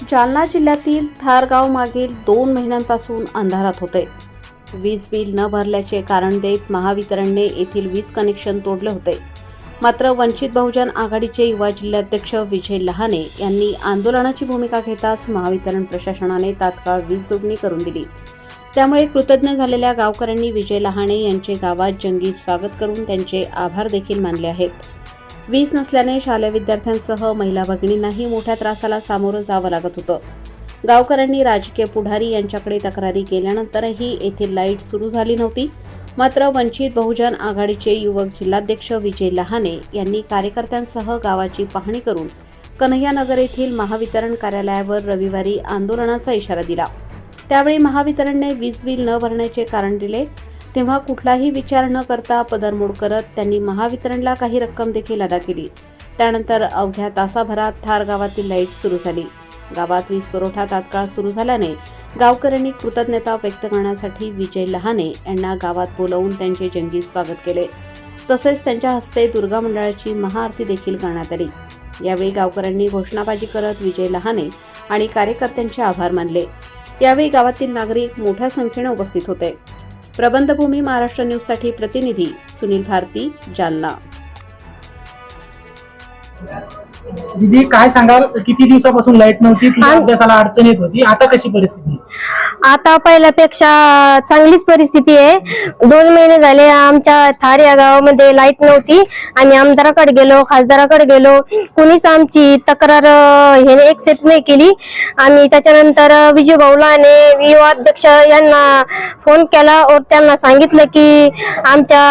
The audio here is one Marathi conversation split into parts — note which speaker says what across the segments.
Speaker 1: जालना जिल्ह्यातील थारगाव मागील दोन महिन्यांपासून अंधारात होते. वीज बिल न भरल्याचे कारण देत महावितरणने येथील वीज कनेक्शन तोडले होते. मात्र वंचित बहुजन आघाडीचे युवा जिल्हाध्यक्ष विजय लहाने यांनी आंदोलनाची भूमिका घेताच महावितरण प्रशासनाने तात्काळ वीज जोडणी करून दिली. त्यामुळे कृतज्ञ झालेल्या गावकऱ्यांनी विजय लहाणे यांचे गावात जंगी स्वागत करून त्यांचे आभार देखील मानले आहेत. वीज नसल्याने शालेय विद्यार्थ्यांसह महिला भगिनींनाही मोठ्या त्रासाला सामोरं जावं लागत होतं. गावकऱ्यांनी राजकीय पुढारी यांच्याकडे तक्रारी केल्यानंतरही येथील लाइट सुरू झाली नव्हती. मात्र वंचित बहुजन आघाडीचे युवक जिल्हाध्यक्ष विजय लहाने यांनी कार्यकर्त्यांसह गावाची पाहणी करून कन्हैयानगर येथील महावितरण कार्यालयावर रविवारी आंदोलनाचा इशारा दिला. त्यावेळी महावितरणने वीज बिल न भरण्याचे कारण दिले. तेव्हा कुठलाही विचार न करता पदरमोड करत त्यांनी महावितरणला काही रक्कम देखील अदा केली. त्यानंतर अवघ्या तासाभरात थार गावातील लाइट सुरू झाली. गावात वीज पुरवठा तात्काळ सुरू झाल्याने गावकऱ्यांनी कृतज्ञता व्यक्त करण्यासाठी विजय लहाने यांना गावात बोलवून त्यांचे जंगी स्वागत केले. तसेच त्यांच्या हस्ते दुर्गा मंडळाची महाआरती देखील करण्यात आली. यावेळी गावकऱ्यांनी घोषणाबाजी करत विजय लहाने आणि कार्यकर्त्यांचे आभार मानले. यावेळी गावातील नागरिक मोठ्या संख्येने उपस्थित होते. प्रबंधभूमी महाराष्ट्र न्यूजसाठी प्रतिनिधी सुनील भारती जालना.
Speaker 2: दिदी काय सांगाल? किती दिवसापासून लाइट नव्हती तुझ्या अभ्यासाला अडचण येत होती? आता कशी परिस्थिती
Speaker 3: आता पहिल्यापेक्षा चांगलीच परिस्थिती आहे. दोन महिने झाले आमच्या थार या गावामध्ये लाइट नव्हती आम्ही आमदाराकडे गेलो खासदाराकडे गेलो. कुणीच आमची तक्रार हे एक्सेप्ट नाही केली. आम्ही त्याच्यानंतर विजय भाऊलाने युवा अध्यक्ष यांना फोन केला और त्यांना सांगितलं की आमच्या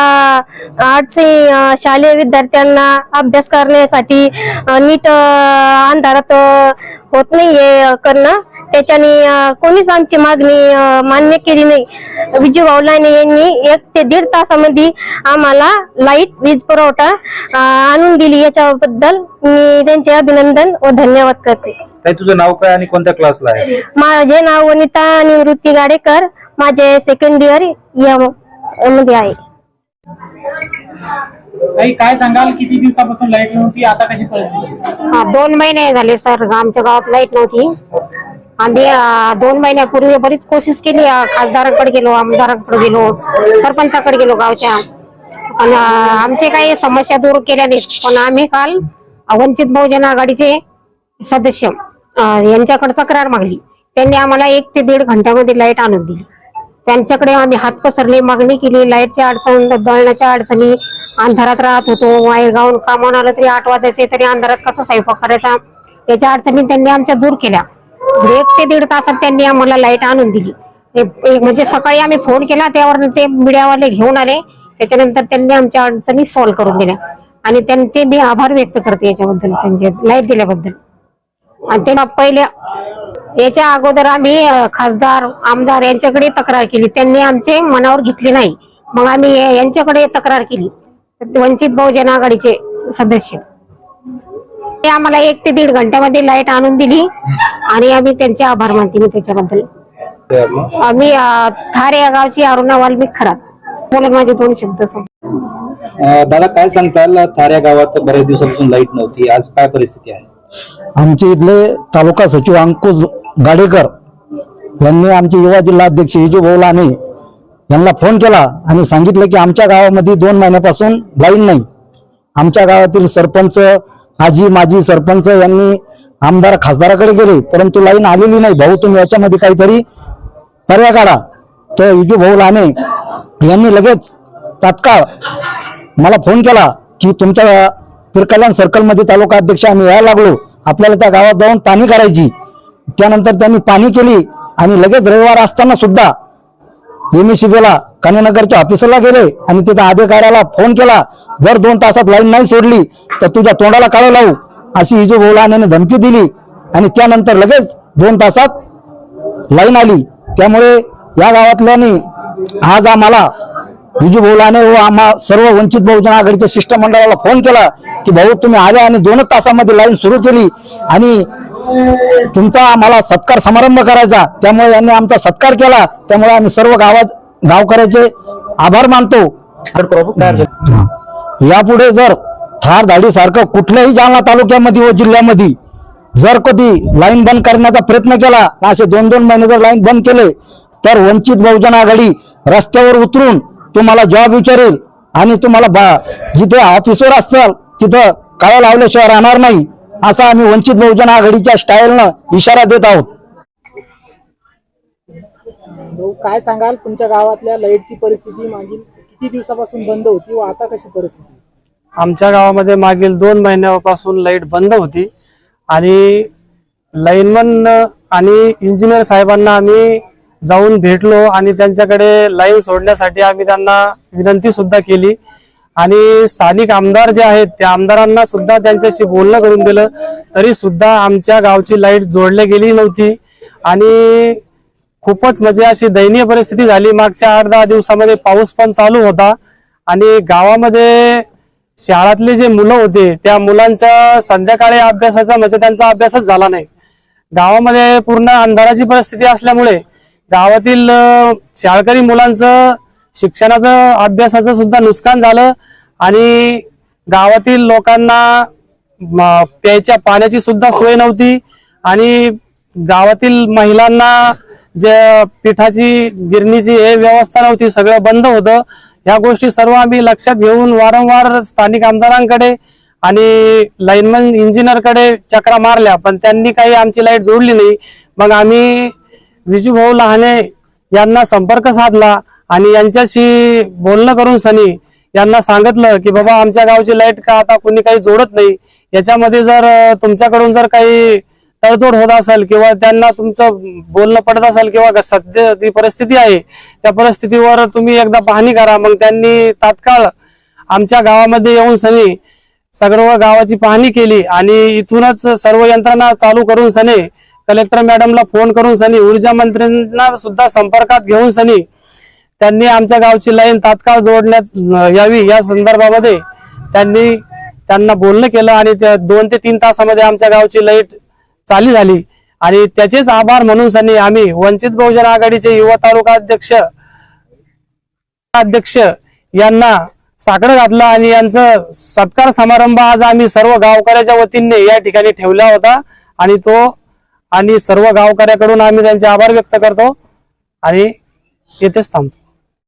Speaker 3: अडचणी शालेय विद्यार्थ्यांना अभ्यास करण्यासाठी नीट अंधारात होत नाहीये करणं. त्याच्याने कोणीच आमची मागणी मान्य केली नाही. विजय भाऊलाने यांनी एक ते दीड तासामध्ये आम्हाला लाइट वीज पुरवठा आणून दिली. याच्याबद्दल मी त्यांचे अभिनंदन व धन्यवाद करते.
Speaker 4: ताई तुझं नाव काय आणि कोणत्या क्लासला आहे?
Speaker 3: माझे नाव वनिता निवृत्ती गाडेकर. माझे सेकंड इयर या मध्ये आहे.
Speaker 2: काही काय सांगाल? किती दिवसापासून लाइट नव्हती? आता कशी परिस्थिती
Speaker 5: हा दोन महिने झाले सर. आमच्या गावात लाइट नव्हती. आम्ही दोन महिन्यापूर्वी बरीच कोशिश केली खासदारांकडे गेलो आमदारांकडे गेलो सरपंचाकडे गेलो गावच्या. पण आमचे काही समस्या दूर केल्या नाही पण आम्ही काल वंचित बहुजन आघाडीचे सदस्य यांच्याकडे तक्रार मागली. त्यांनी आम्हाला एक ते दीड घंट्यामध्ये लाइट आणून दिली. त्यांच्याकडे आम्ही हात पसरले मागणी केली. लाईटच्या अडचण दळण्याच्या अडचणी अंधारात राहत होतो. वायगावून कामावून आलं तरी आठ वाजायचे तरी अंधारात कसा स्वयंपाक करायचा? याच्या अडचणी त्यांनी आमच्या दूर केल्या. एक ते दीड तासात त्यांनी आम्हाला लाइट आणून दिली. एक- म्हणजे सकाळी आम्ही फोन केला त्यावर ते मीडियावाले घेऊन आले. त्याच्यानंतर त्यांनी आमच्या अडचणी सॉल्व्ह करून दिल्या. आणि त्यांचे मी आभार व्यक्त करते याच्याबद्दल त्यांचे लाइट दिल्याबद्दल. आणि ते पहिल्या याच्या अगोदर आम्ही खासदार आमदार यांच्याकडे तक्रार केली. त्यांनी आमचे मनावर घेतले नाही. मग आम्ही यांच्याकडे तक्रार केली. वंचित बहुजन आघाडीचे सदस्य. ते आम्हाला एक ते दीड घंट्यामध्ये लाइट आणून दिली. आणि आम्ही त्यांचे आभार मानते मी त्याच्याबद्दल. आम्ही थारे या गावची अरुणा वाल्मिक खरात. बोला माझे दोन शब्द
Speaker 4: दादा काय सांगताल? थाऱ्या गावात बऱ्याच दिवसापासून लाइट नव्हती. आज काय परिस्थिती आहे?
Speaker 6: आमचे इथले तालुका सचिव अंकुश गाडेकर यांनी आमचे युवा जिल्हाध्यक्ष हिजू भाऊलाने यांना फोन केला आणि सांगितलं की आमच्या गावामध्ये दोन महिन्यापासून लाईन नाही. आमच्या गावातील सरपंच आजी माजी सरपंच यांनी आमदार खासदाराकडे गेले परंतु लाईन आलेली नाही. भाऊ तुम्ही याच्यामध्ये काहीतरी पर्याय काढा. तर हिजू भाऊ लाने यांनी लगेच तात्काळ मला फोन केला की तुमच्या पिरकल्याण सर्कलमध्ये तालुका अध्यक्ष आम्ही यायला लागलो. आपल्याला त्या गावात जाऊन पाणी करायची. त्यानंतर त्यांनी पाणी केली आणि लगेच रविवार असताना सुद्धा एमएसीबीला कन्यानगरच्या ऑफिसरला गेले आणि तिथं अधिकाऱ्याला फोन केला. जर दोन तासात लाईन नाही सोडली तर तुझ्या तोंडाला काळं लावू अशी हिजू बोलाने धमकी दिली. आणि त्यानंतर लगेच दोन तासात लाईन आली. त्यामुळे या गावातल्यानी आज आम्हाला विजू भाऊलाने व आम्हा सर्व वंचित बहुजन आघाडीच्या शिष्टमंडळाला फोन केला की भाऊ तुम्ही आले आणि दोनच तासामध्ये लाईन सुरू केली. आणि तुमचा आम्हाला सत्कार समारंभ करायचा. त्यामुळे यांनी आमचा सत्कार केला. त्यामुळे आम्ही सर्व गावात गावकऱ्याचे आभार मानतो. यापुढे जर थार धाडी सारखं कुठल्याही जालना तालुक्यामध्ये व जिल्ह्यामध्ये जर कधी लाईन बंद करण्याचा प्रयत्न केला असे दोन दोन महिने जर लाईन बंद केले तर वंचित बहुजन आघाडी रस्त्यावर उतरून तुम्हाला जॉब विचारेल आणि तुम्हाला बा- जिथे ऑफिसवर असाल तिथं काळं लावल्याशिवाय राहणार नाही. असा आम्ही वंचित बहुजन आघाडीच्या स्टाईलनं इशारा देत आहोत.
Speaker 2: भाऊ, काय सांगाल? तुमच्या गावातल्या लाईटची परिस्थिती मागील किती दिवसापासून बंद होती व आता कशी परिस्थिती?
Speaker 7: आमच्या गावामध्ये मागील दोन महिन्यापासून लाइट बंद होती आणि लाईनमन आणि इंजिनियर साहेबांना आम्ही जाऊन भेटलो आणि त्यांच्याकडे लाईन सोडण्यासाठी आम्ही त्यांना विनंती सुद्धा केली. आणि स्थानिक आमदार जे आहेत त्या आमदारांना सुद्धा त्यांच्याशी बोलणं करून दिलं. तरी सुद्धा आमच्या गावची लाइट जोडली गेली नव्हती. आणि खूपच म्हणजे अशी दयनीय परिस्थिती झाली. मागच्या आठ दहा दिवसामध्ये पाऊस पण चालू होता. आणि गावामध्ये शाळातले जे मुलं होते त्या मुलांचा संध्याकाळी अभ्यासाचा म्हणजे त्यांचा अभ्यासच झाला नाही. गावामध्ये पूर्ण अंधाराची परिस्थिती असल्यामुळे गावातील शाळकरी मुलांचं शिक्षणाचं अभ्यासाचं सुद्धा नुकसान झालं आणि गावातील लोकांना प्यायच्या पाण्याची सुद्धा सोय नव्हती आणि गावातील महिलांना जे पिठाची गिरणीची हे व्यवस्था नव्हती सगळं बंद होतं. या गोष्टी सर्व आम्ही लक्षात घेऊन वारंवार स्थानिक आमदारांकडे आणि लाईनमन इंजिनियरकडे चक्रा मारल्या पण त्यांनी काही आमची लाइट जोडली नाही. मग आम्ही विजूभाऊ लहाने यांना संपर्क साधला. आणि यांच्याशी बोलणं करून सनी यांना सांगितलं की बाबा आमच्या गावची लाइट का आता कोणी काही जोडत नाही? याच्यामध्ये जर तुमच्याकडून जर काही तडजोड होत असेल किंवा त्यांना तुमचं बोलणं पडत असेल किंवा सध्या जी परिस्थिती आहे त्या परिस्थितीवर तुम्ही एकदा पाहणी करा. मग त्यांनी तात्काळ आमच्या गावामध्ये येऊन सनी सर्व गावाची पाहणी केली आणि इथूनच सर्व यंत्रणा चालू करून सनी कलेक्टर मॅडमला फोन करून सनी ऊर्जा मंत्र्यांना सुद्धा संपर्कात घेऊन सनी त्यांनी आमच्या गावची लाईन तात्काळ जोडण्यात यावी या संदर्भामध्ये त्यांनी त्यांना बोलणं केलं आणि त्या दोन ते तीन तासामध्ये आमच्या गावची लाइट चालू झाली. आणि त्याचेच आभार म्हणून सनी आम्ही वंचित बहुजन आघाडीचे युवा तालुका अध्यक्ष अध्यक्ष यांना साकडं घातलं आणि यांचं सत्कार समारंभ आज आम्ही सर्व गावकऱ्याच्या वतीने या ठिकाणी ठेवला होता. आणि तो आणि सर्व गावकऱ्याकडून आम्ही त्यांचे आभार व्यक्त करतो. आणि येथेच थांबतो.